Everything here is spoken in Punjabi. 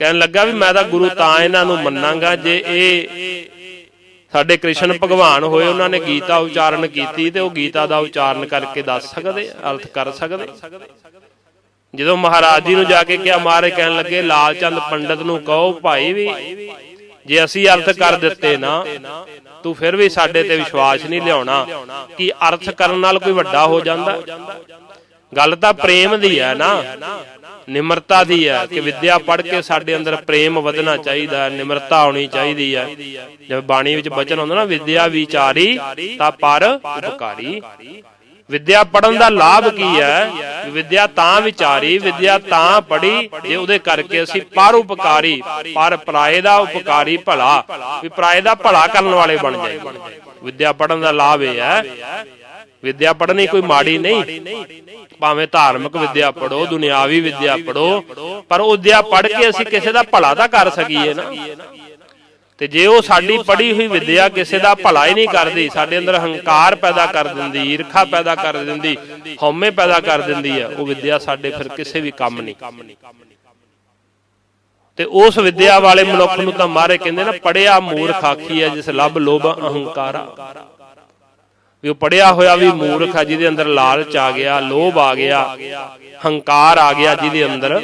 ਕਹਿਣ ਲੱਗਾ ਵੀ ਮੈਂ ਤਾਂ ਗੁਰੂ ਤਾਂ ਇਹਨਾਂ ਨੂੰ ਮੰਨਾਂਗਾ ਜੇ ਇਹ ਸਾਡੇ ਕ੍ਰਿਸ਼ਨ ਭਗਵਾਨ ਹੋਏ, ਉਹਨਾਂ ਨੇ ਗੀਤਾ ਉਚਾਰਨ ਕੀਤੀ ਤੇ ਉਹ ਗੀਤਾ ਦਾ ਉਚਾਰਨ ਕਰਕੇ ਦੱਸ ਸਕਦੇ, ਅਰਥ ਕਰ ਸਕਦੇ। ਜਦੋਂ ਮਹਾਰਾਜ ਜੀ ਨੂੰ ਜਾ ਕੇ ਕਿਹਾ, ਮਹਾਰਾਜ ਕਹਿਣ ਲੱਗੇ ਲਾਲ ਚੰਦ ਪੰਡਤ ਨੂੰ ਕਹੋ, ਭਾਈ ਵੀ, ਜੇ ਅਸੀਂ ਅਰਥ ਕਰ ਦਿੱਤੇ ਨਾ, ਤੂੰ ਫਿਰ ਵੀ ਸਾਡੇ ਤੇ ਵਿਸ਼ਵਾਸ ਨਹੀਂ ਲਿਆਉਣਾ ਕਿ ਅਰਥ ਕਰਨ ਨਾਲ ਕੋਈ ਵੱਡਾ ਹੋ ਜਾਂਦਾ। ਗੱਲ ਤਾਂ ਪ੍ਰੇਮ ਦੀ ਹੈ ਨਾ। ਨਿਮਰਤਾ ਦੀ ਹੈ ਕਿ ਵਿਦਿਆ ਪੜ੍ਹ ਕੇ ਸਾਡੇ ਅੰਦਰ ਪ੍ਰੇਮ ਵਧਣਾ ਚਾਹੀਦਾ ਹੈ, ਨਿਮਰਤਾ ਹੋਣੀ ਚਾਹੀਦੀ ਹੈ। ਜਿਵੇਂ ਬਾਣੀ ਵਿੱਚ ਬਚਨ ਹੁੰਦਾ ਨਾ, ਵਿਦਿਆ ਵਿਚਾਰੀ ਤਾਂ ਪਰ ਉਪਕਾਰੀ। ਵਿਦਿਆ ਪੜਨ ਦਾ ਲਾਭ ਕੀ ਹੈ? ਵਿਦਿਆ ਤਾਂ ਵਿਚਾਰੀ, ਵਿਦਿਆ ਤਾਂ ਪੜੀ ਜੇ ਉਹਦੇ ਕਰਕੇ ਅਸੀਂ ਪਰ ਉਪਕਾਰੀ, ਪਰ ਪਰਾਏ ਦਾ ਉਪਕਾਰੀ ਭਲਾ, ਵੀ ਪਰਾਏ ਦਾ ਭਲਾ ਕਰਨ ਵਾਲੇ ਬਣ ਜਾਈਏ। ਵਿਦਿਆ ਪੜਨ ਦਾ ਲਾਭ ਇਹ ਹੈ ਵਿਦਿਆ ਪੜ੍ਹਨੀ ਕੋਈ ਮਾੜੀ ਨਹੀਂ। ਭਾਵੇਂ ਧਾਰਮਿਕ ਵਿਦਿਆ ਪੜੋ ਦੁਨਿਆਵੀ ਵਿਦਿਆ ਪੜੋ ਪਰ ਉਹ ਵਿਦਿਆ ਪੜ੍ਹ ਕੇ ਅਸੀਂ ਕਿਸੇ ਦਾ ਭਲਾ ਤਾਂ ਕਰ ਸਕੀਏ ਨਾ। ਤੇ ਜੇ ਉਹ ਸਾਡੀ ਪੜ੍ਹੀ ਹੋਈ ਵਿਦਿਆ ਕਿਸੇ ਦਾ ਭਲਾ ਹੀ ਨਹੀਂ ਕਰਦੀ, ਸਾਡੇ ਅੰਦਰ ਹੰਕਾਰ ਪੈਦਾ ਕਰ ਦਿੰਦੀ, ਈਰਖਾ ਪੈਦਾ ਕਰ ਦਿੰਦੀ, ਹਉਮੈ ਪੈਦਾ ਕਰ ਦਿੰਦੀ ਹੈ, ਉਹ ਵਿਦਿਆ ਸਾਡੇ ਫਿਰ ਕਿਸੇ ਵੀ ਕੰਮ ਨਹੀਂ। ਤੇ ਉਸ ਵਿੱਦਿਆ ਵਾਲੇ ਮਨੁੱਖ ਨੂੰ ਤਾਂ ਮਾਰੇ ਕਹਿੰਦੇ ਨਾ ਪੜਿਆ ਮੂਰਖ ਆਖੀ ਹੈ, ਜਿਸ ਲੱਭ ਲੋਭ ਅਹੰਕਾਰਾ। ਵੀ ਉਹ ਪੜਿਆ ਹੋਇਆ ਵੀ ਮੂਰਖ ਆ ਜਿਹਦੇ ਅੰਦਰ ਲਾਲਚ ਆ ਗਿਆ ਲੋਭ ਆ ਗਿਆ ਹੰਕਾਰ ਆ ਗਿਆ ਜਿਹਦੇ ਅੰਦਰ।